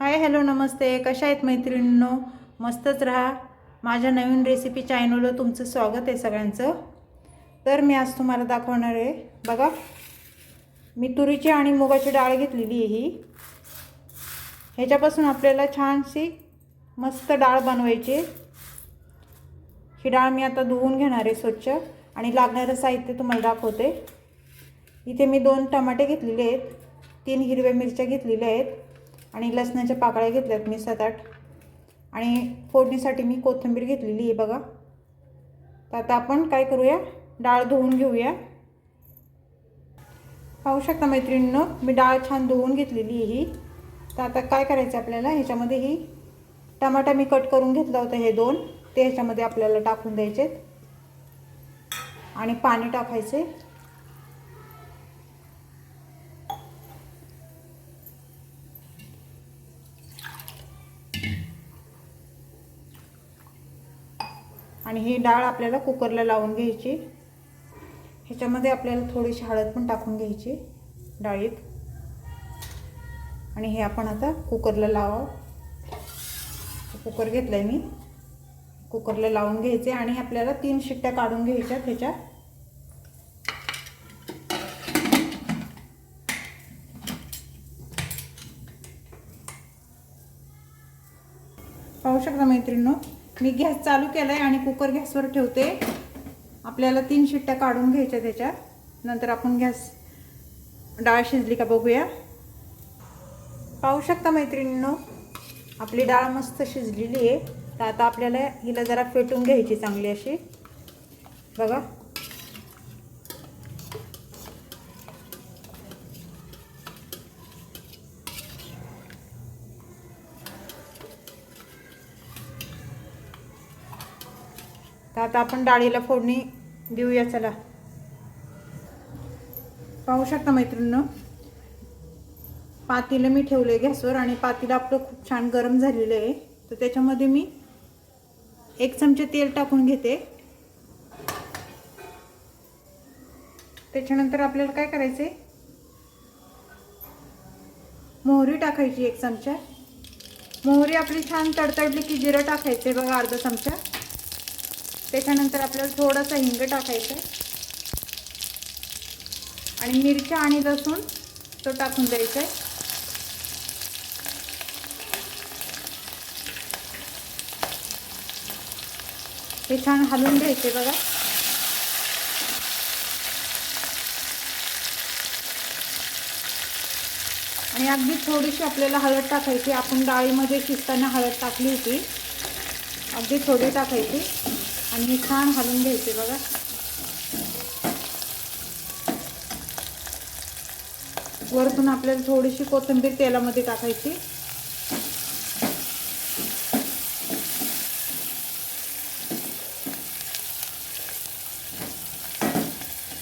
Hi hello नमस्ते. कशा आहेत मैत्रिणींनो? मस्तच राहा. माझ्या नवीन रेसिपी चॅनलवर तुमचं स्वागत आहे सगळ्यांचं. तर मी आज तुम्हाला दाखवणार आहे. बघा मी तुरीची आणि मुगाची डाळ घेतलेली आहे ही. ह्याच्यापासून आपल्याला छानशी मस्त डाळ बनवायची. ही डाळ मी आता धुवून घेणार आहे स्वच्छ. आणि लागणारं साहित्य तुम्हाला दाखवते. इथे मी दोन टमाटे घेतलेले आहेत. तीन हिरव्या मिरच्या घेतलेल्या आहेत. आणि लसणाच्या पाकळ्या घेतल्यात मी सात आठ. आणि फोडणीसाठी मी कोथिंबीर घेतलेली आहे बघा. तर आता आपण काय करूया? डाळ धुवून घेऊया. पाहू शकता मैत्रिणीनं मी डाळ छान धुवून घेतलेली आहे ही. तर आता काय करायचं आपल्याला? ह्याच्यामध्ये ही टमाटा मी कट करून घेतला होता हे दोन. ते ह्याच्यामध्ये आपल्याला टाकून द्यायचे आणि पाणी टाकायचे. आणि ही डाळ आपल्याला कुकरला लावून घ्यायची. ह्याच्यामध्ये आपल्याला थोडीशी हळद पण टाकून घ्यायची डाळीत. आणि हे आपण आता कुकरला लावा कुकर घेतला आहे मी. कुकरला लावून घ्यायचे आणि आपल्याला तीन शिट्ट्या काढून घ्यायच्या त्याच्या पाहू शकता मैत्रिणी मी गॅस चालू केला आहे आणि कुकर गॅसवर ठेवते. आपल्याला तीन शिट्ट्या काढून घ्यायच्या त्याच्यात. नंतर आपण गॅस डाळ शिजली का बघूया. पाहू शकता मैत्रिणींनो आपली डाळ मस्त शिजलेली आहे. तर आता आपल्याला हिला जरा फेटून घ्यायची चांगली अशी. बघा. तर आता आपण डाळीला फोडणी देऊया चला. पाहू शकता मैत्रिणीनं पातीला मी ठेवलं आहे गॅसवर आणि पातीला आपलं खूप छान गरम झालेलं आहे. तर त्याच्यामध्ये मी एक चमचे तेल टाकून घेते. त्याच्यानंतर आपल्याला काय करायचे मोहरी टाकायची एक चमचा. मोहरी आपली छान तडतडली की जिरं टाकायचे बघा अर्धा चमचा. त्याच्यानंतर आपल्याला थोडंसं हिंग टाकायचं आणि मिरच्या आणि लसूण तो टाकून द्यायचा आहे. हे छान हलवून घ्यायचे बघा. आणि अगदी थोडीशी आपल्याला हळद टाकायची. आपण डाळीमध्ये शिजताना हळद टाकली होती. अगदी थोडी टाकायची. आणि हे छान हलवून घ्यायचे बघा. वरतून आपल्याला थोडीशी कोथिंबीर तेलामध्ये टाकायची.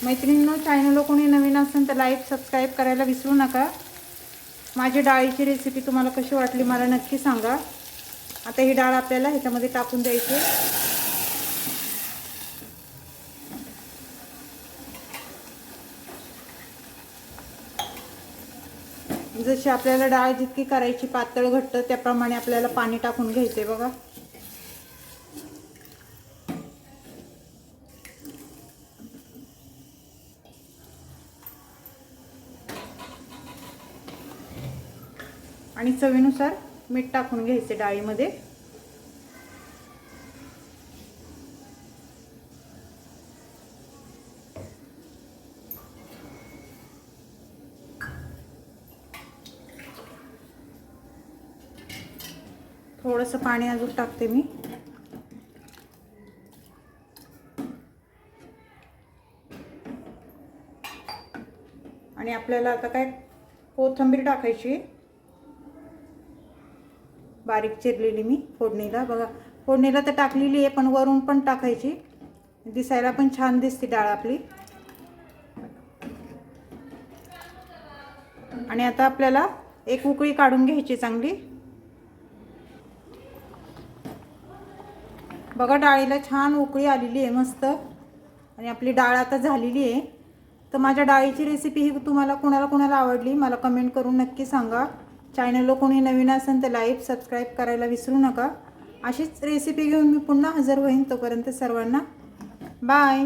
मैत्रिणींनो चॅनल कोणी नवीन असेल तर लाईक सबस्क्राईब करायला विसरू नका. माझी डाळीची रेसिपी तुम्हाला कशी वाटली मला नक्की सांगा. आता ही डाळ आपल्याला ह्याच्यामध्ये टाकून द्यायची. जशी आपल्याला डाळ जितकी करायची पातळ घट्ट त्याप्रमाणे आपल्याला पाणी टाकून घ्यायचे बघा. आणि चवीनुसार मीठ टाकून घ्यायचे डाळीमध्ये. थोडंसं पाणी अजून टाकते मी. आणि आपल्याला आता काय कोथिंबीर टाकायची. बारीक चिरलेली मी फोडणीला. बघा फोडणीला तर टाकलेली आहे पण वरून पण टाकायची. दिसायला पण छान दिसते डाळ आपली. आणि आता आपल्याला एक उकळी काढून घ्यायची चांगली. बघा डाळीला छान उकळी आलेली आहे मस्त. आणि आपली डाळ आता झालेली आहे. तर माझ्या डाळीची रेसिपी ही तुम्हाला कोणाला कोणाला आवडली मला कमेंट करून नक्की सांगा. चॅनलला कोणी नवीन असेल तर लाईक सबस्क्राईब करायला विसरू नका. अशीच रेसिपी घेऊन मी पुन्हा हजर होईन तोपर्यंत सर्वांना. बाय